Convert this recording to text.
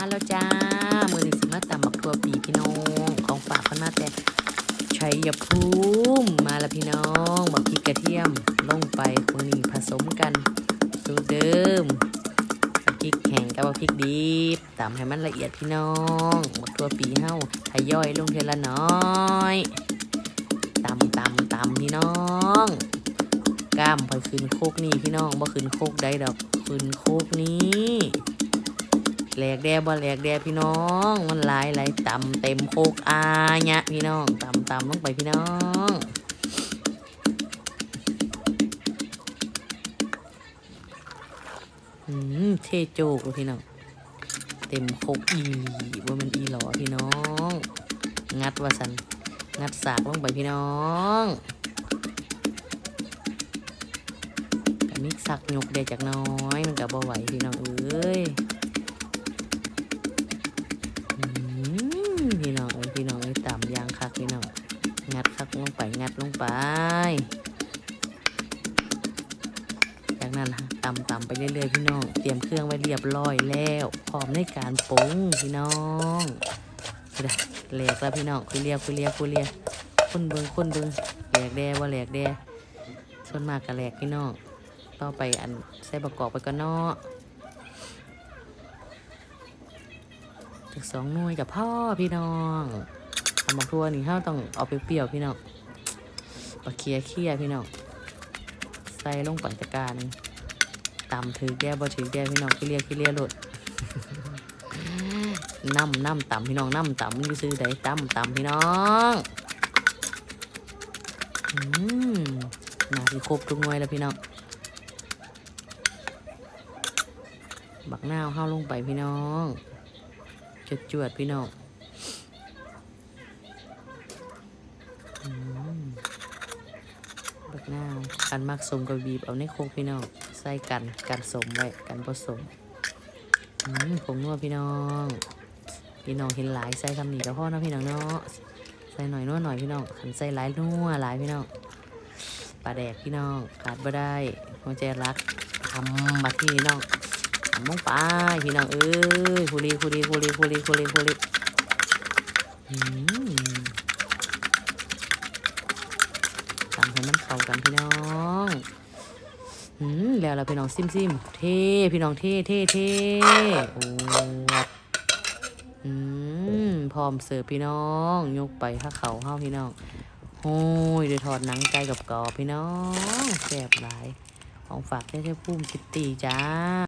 มาแล้วจ้า มือนี้สิมาตำบักตัวปีพี่น้อง ของฝากคนมาแต่ชัยภูมิมาแล้วพี่น้องบักพริกกระเทียมลงไปคนนี้ผสมกันสูตรเดิมบักพริกแห้งกับบักพริกดิบตำให้มันละเอียดพี่น้องบักตัวปีเฮาทยอยลงเทละน้อยตำตำตำพี่น้องกล้ามพอขึ้นโคกนี่พี่น้องบ่ขึ้นโคกใดดอกขึ้นโคกนี้ แหลกแดบ่แหลกแดพี่น้อง มันหลายหลายต่ำเต็มโคกอาญะพี่น้องต่ำต่ำลงไปพี่น้องอืมเทโจกพี่น้องเต็มโคกอีว่ามันอีหลอพี่น้อง งัดว่าสันงัดสากลงไปพี่น้องมิกสักยกได้จากน้อยมันกับบ่ไหวพี่น้องเอ้ย ลงไป งัดลงไป จากนั้นต่ำต่ำไปเรื่อยๆพี่น้อง เตรียมเครื่องไว้เรียบร้อยแล้วพร้อมในการปรุงพี่น้องนี่นะแหลกแล้วพี่น้องคุยเรียกคุยเรียกคุยเรียกคนเบิงคนเบิงแหลกแดว่าแหลกแดส่วนมากก็แหลกพี่น้องต่อไปอันใส่ประกอบไปก็นอจากสองหน่วยกับพ่อพี่น้อง ทำบักทัวนี่ข้าต้องเอาเปรี้ยวๆพี่น้องเอาเคียเคียพี่น้องใส่ลงปังตะกรารหนึงตำถือแก้บ่ถือแก้พี่น้องขี้เลียขี้เลียหลดน้ำน้ำตำพี่น้องน้ำตำอยู่ซื้อใดตำตำพี่น้องอืมน่าสิครบทุกหน่วยแล้วพี่น้องบักนาวเข้าลงไปพี่น้องจดจวดพี่น้องอืม บักนาวคันมักสมกับบีบเอาในโคกพี่น้อง ใส่กันกันสมไว้กันผสมอืมผงนัวพี่น้อง พี่น้องเห็นหลายใส่ทำหนีกับพ่อนะพี่น้องเนาะ ใส่หน่อยนัวหน่อยพี่น้องขันใส่หลายนัวหลายพี่น้องปลาแดกพี่น้องขาดบ่ได้หัวใจรักทำมาที่พี่น้องทำลงไปพี่น้องเอ้ยคุรีคุรีคุรีคุรีคุรีคุรี ให้มันเข้ากันพี่น้องอืมแล้วเราพี่น้องซิมซิมเท่พี่น้องเท่เท่เท่โอ้อืมพร้อมเสิร์ฟพี่น้อง ยกไปข้าเขาเข้าพี่น้องโอ้ยเดี๋ยวถอดหนังไก่กับกรอบพี่น้องแซ่บหลายของฝากแท้ๆพุ่มคิตตี้จ้า